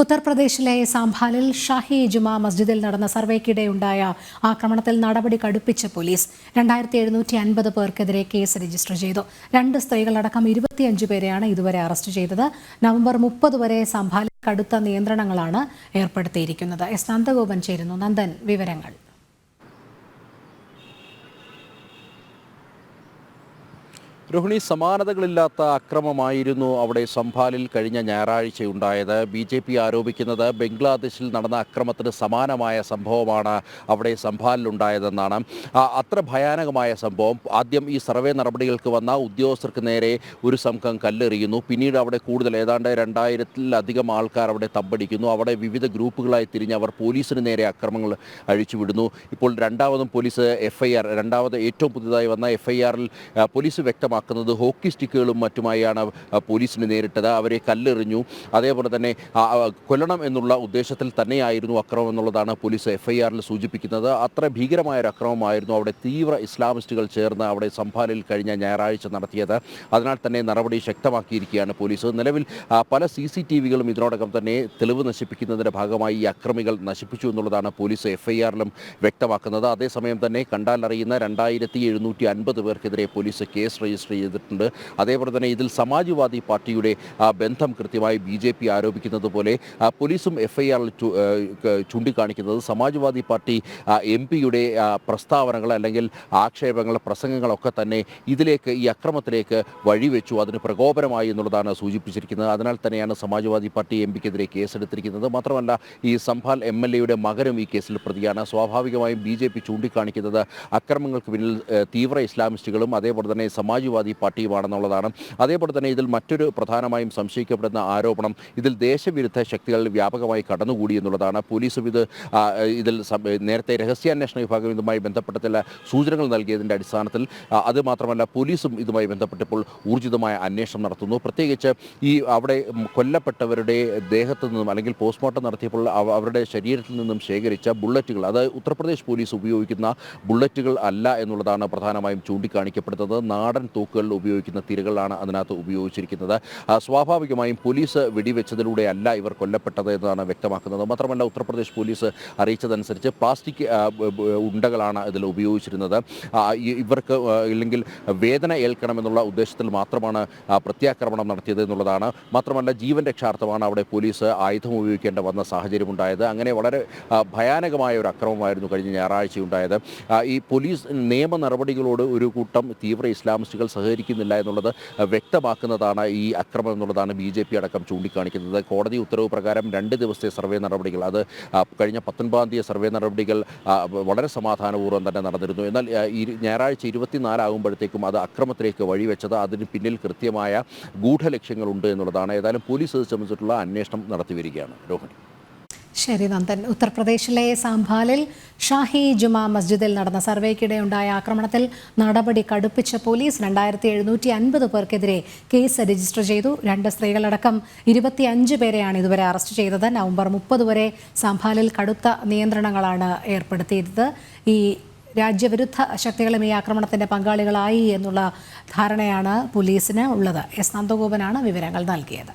ഉത്തർപ്രദേശിലെ സാംഭാലിൽ ഷാഹി ജുമാ മസ്ജിദിൽ നടന്ന സർവേക്കിടെയുണ്ടായ ആക്രമണത്തിൽ നടപടി കടുപ്പിച്ച പോലീസ് രണ്ടായിരത്തി എഴുന്നൂറ്റി അൻപത് പേർക്കെതിരെ കേസ് രജിസ്റ്റർ ചെയ്തു. രണ്ട് സ്ത്രീകളടക്കം ഇരുപത്തിയഞ്ച് പേരെയാണ് ഇതുവരെ അറസ്റ്റ് ചെയ്തത്. നവംബർ മുപ്പത് വരെ സാംഭാലിൽ കടുത്ത നിയന്ത്രണങ്ങളാണ് ഏർപ്പെടുത്തിയിരിക്കുന്നത്. എസ്. നന്ദഗോപൻ ചേരുന്നു. നന്ദൻ വിവരങ്ങൾ. രോഹിണി സമാനതകളില്ലാത്ത അക്രമമായിരുന്നു അവിടെ സംഭാലിൽ കഴിഞ്ഞ ഞായറാഴ്ചയുണ്ടായത്. ബി ജെ പി ആരോപിക്കുന്നത് ബംഗ്ലാദേശിൽ നടന്ന അക്രമത്തിന് സമാനമായ സംഭവമാണ് അവിടെ സംഭാലിലുണ്ടായതെന്നാണ്. അത്ര ഭയാനകമായ സംഭവം. ആദ്യം ഈ സർവേ നടപടികൾക്ക് വന്ന ഉദ്യോഗസ്ഥർക്ക് നേരെ ഒരു സംഘം കല്ലെറിയുന്നു. പിന്നീട് അവിടെ കൂടുതൽ ഏതാണ്ട് രണ്ടായിരത്തിലധികം ആൾക്കാർ അവിടെ തമ്പടിക്കുന്നു. അവിടെ വിവിധ ഗ്രൂപ്പുകളായി തിരിഞ്ഞ് അവർ പോലീസിന് നേരെ അക്രമങ്ങൾ അഴിച്ചുവിടുന്നു. ഇപ്പോൾ രണ്ടാമതും പോലീസ് എഫ് ഐ ആർ രണ്ടാമത് ഏറ്റവും പുതുതായി വന്ന എഫ് പോലീസ് പോലീസ് വ്യക്തമാക്കുന്നത് ഹോക്കി സ്റ്റിക്കുകളും മറ്റുമായാണ് പോലീസിന് നേരിട്ടത്. അവരെ കല്ലെറിഞ്ഞു. അതേപോലെ തന്നെ കൊല്ലണം എന്നുള്ള ഉദ്ദേശത്തിൽ തന്നെയായിരുന്നു അക്രമം എന്നുള്ളതാണ് പോലീസ് എഫ്ഐആറിൽ സൂചിപ്പിക്കുന്നത്. അത്ര ഭീകരമായ ഒരു അക്രമമായിരുന്നു അവിടെ തീവ്ര ഇസ്ലാമിസ്റ്റുകൾ ചേർന്ന് അവിടെ സംഭാലിൽ കഴിഞ്ഞ ഞായറാഴ്ച നടത്തിയത്. അതിനാൽ തന്നെ നടപടി ശക്തമാക്കിയിരിക്കുകയാണ് പോലീസ്. നിലവിൽ പല സി സി ടി വികളും ഇതിനോടകം തന്നെ തെളിവ് നശിപ്പിക്കുന്നതിന്റെ ഭാഗമായി ഈ അക്രമികൾ നശിപ്പിച്ചു എന്നുള്ളതാണ് പോലീസ് എഫ് ഐ ആറിലും വ്യക്തമാക്കുന്നത്. അതേസമയം തന്നെ കണ്ടാലറിയുന്ന രണ്ടായിരത്തി എഴുന്നൂറ്റി അൻപത് പേർക്കെതിരെ പോലീസ് കേസ് രജിസ്റ്റർ ചെയ്തിട്ടുണ്ട്. അതേപോലെ തന്നെ ഇതിൽ സമാജ്വാദി പാർട്ടിയുടെ ബന്ധം കൃത്യമായി ബി ജെ പി ആരോപിക്കുന്നത് പോലെ പോലീസും എഫ് ഐ ആറിൽ ചൂണ്ടിക്കാണിക്കുന്നത് സമാജ്വാദി പാർട്ടി എം പിയുടെ പ്രസ്താവനകൾ അല്ലെങ്കിൽ ആക്ഷേപങ്ങൾ പ്രസംഗങ്ങളൊക്കെ തന്നെ ഇതിലേക്ക് ഈ അക്രമത്തിലേക്ക് വഴിവെച്ചു. അതിന് പ്രകോപനമായി എന്നുള്ളതാണ് സൂചിപ്പിച്ചിരിക്കുന്നത്. അതിനാൽ തന്നെയാണ് സമാജ്വാദി പാർട്ടി എം പിക്കെതിരെ കേസെടുത്തിരിക്കുന്നത്. മാത്രമല്ല ഈ സംഭാൽ എം എൽ എയുടെ മകനും ഈ കേസിൽ പ്രതിയാണ്. സ്വാഭാവികമായും ബി ജെ പി ചൂണ്ടിക്കാണിക്കുന്നത് അക്രമങ്ങൾക്ക് പിന്നിൽ തീവ്ര ഇസ്ലാമിസ്റ്റുകളും അതേപോലെ തന്നെ സമാജ്വാദി പാർട്ടിയുമാണെന്നുള്ളതാണ്. അതേപോലെ തന്നെ ഇതിൽ മറ്റൊരു പ്രധാനമായും സംശയിക്കപ്പെടുന്ന ആരോപണം ഇതിൽ ദേശവിരുദ്ധ ശക്തികൾ വ്യാപകമായി കടന്നുകൂടി എന്നുള്ളതാണ്. പോലീസും ഇത് ഇതിൽ നേരത്തെ രഹസ്യാന്വേഷണ വിഭാഗം ഇതുമായി ബന്ധപ്പെട്ട ചില സൂചനകൾ നൽകിയതിന്റെ അടിസ്ഥാനത്തിൽ അതുമാത്രമല്ല അത് മാത്രമല്ല പോലീസും ഇതുമായി ബന്ധപ്പെട്ടപ്പോൾ ഊർജിതമായ അന്വേഷണം നടത്തുന്നു. പ്രത്യേകിച്ച് ഈ അവിടെ കൊല്ലപ്പെട്ടവരുടെ ദേഹത്തു നിന്നും അല്ലെങ്കിൽ പോസ്റ്റ്മോർട്ടം നടത്തിയപ്പോൾ അവ- അവരുടെ ശരീരത്തിൽ നിന്നും ശേഖരിച്ച ബുള്ളറ്റുകൾ അത് ഉത്തർപ്രദേശ് പോലീസ് ഉപയോഗിക്കുന്ന ബുള്ളറ്റുകൾ അല്ല എന്നുള്ളതാണ് പ്രധാനമായും ചൂണ്ടിക്കാണിക്കപ്പെടുന്നത്. നാടൻ തോക്കുകളിൽ ഉപയോഗിക്കുന്ന തിരകളാണ് അതിനകത്ത് ഉപയോഗിച്ചിരിക്കുന്നത്. സ്വാഭാവികമായും പോലീസ് വെടിവെച്ചതിലൂടെ അല്ല ഇവർ കൊല്ലപ്പെട്ടത് എന്നതാണ് വ്യക്തമാക്കുന്നത്. മാത്രമല്ല ഉത്തർപ്രദേശ് പോലീസ് അറിയിച്ചതനുസരിച്ച് പ്ലാസ്റ്റിക് ഉണ്ടകളാണ് ഇതിൽ ഉപയോഗിച്ചിരുന്നത്. ഇവർക്ക് ഇല്ലെങ്കിൽ വേദന ഏൽക്കണമെന്നുള്ള ഉദ്ദേശത്തിൽ മാത്രമാണ് പ്രത്യാക്രമണം നടത്തിയത് എന്നുള്ളതാണ്. മാത്രമല്ല ജീവൻ രക്ഷാർത്ഥമാണ് അവിടെ പോലീസ് ആയുധം ഉപയോഗിക്കേണ്ട വന്ന സാഹചര്യമുണ്ടായത്. അങ്ങനെ വളരെ ഭയാനകമായ ഒരു അക്രമമായിരുന്നു കഴിഞ്ഞ ഞായറാഴ്ച ഉണ്ടായത് ഈ പോലീസ് നിയമ നടപടികളോട് ഒരു കൂട്ടം തീവ്ര ഇസ്ലാമിസ്റ്റുകൾ സഹകരിക്കുന്നില്ല എന്നുള്ളത് വ്യക്തമാക്കുന്നതാണ് ഈ അക്രമം എന്നുള്ളതാണ് ബി ജെ പി അടക്കം ചൂണ്ടിക്കാണിക്കുന്നത്. കോടതി ഉത്തരവ് പ്രകാരം രണ്ട് ദിവസത്തെ സർവേ നടപടികൾ. അത് കഴിഞ്ഞ പത്തൊൻപതാം തീയതി സർവേ നടപടികൾ വളരെ സമാധാനപൂർവം തന്നെ നടന്നിരുന്നു. എന്നാൽ ഈ ഞായറാഴ്ച ഇരുപത്തിനാലാകുമ്പോഴത്തേക്കും അത് അക്രമത്തിലേക്ക് വഴിവെച്ചത് അതിന് പിന്നിൽ കൃത്യമായ ഗൂഢലക്ഷ്യങ്ങളുണ്ട് എന്നുള്ളതാണ്. ഏതായാലും പോലീസ് ഇത് സംബന്ധിച്ചിട്ടുള്ള അന്വേഷണം നടത്തി വരികയാണ്. രോഹിണി. ശരി നന്ദൻ ഉത്തർപ്രദേശിലെ സാംഭാലിൽ ഷാഹി ജുമാ മസ്ജിദിൽ നടന്ന സർവേക്കിടെ ഉണ്ടായ ആക്രമണത്തിൽ നടപടി കടുപ്പിച്ച പോലീസ് രണ്ടായിരത്തി എഴുന്നൂറ്റി അൻപത് പേർക്കെതിരെ കേസ് രജിസ്റ്റർ ചെയ്തു. രണ്ട് സ്ത്രീകളടക്കം ഇരുപത്തിയഞ്ച് പേരെയാണ് ഇതുവരെ അറസ്റ്റ് ചെയ്തത്. നവംബർ മുപ്പത് വരെ സാംഭാലിൽ കടുത്ത നിയന്ത്രണങ്ങളാണ് ഏർപ്പെടുത്തിയത്. ഈ രാജ്യവിരുദ്ധ ശക്തികളും ഈ ആക്രമണത്തിന്റെ പങ്കാളികളായി എന്നുള്ള ധാരണയാണ് പോലീസിന് ഉള്ളത്. എസ് നന്ദഗോപനാണ് വിവരങ്ങൾ നൽകിയത്.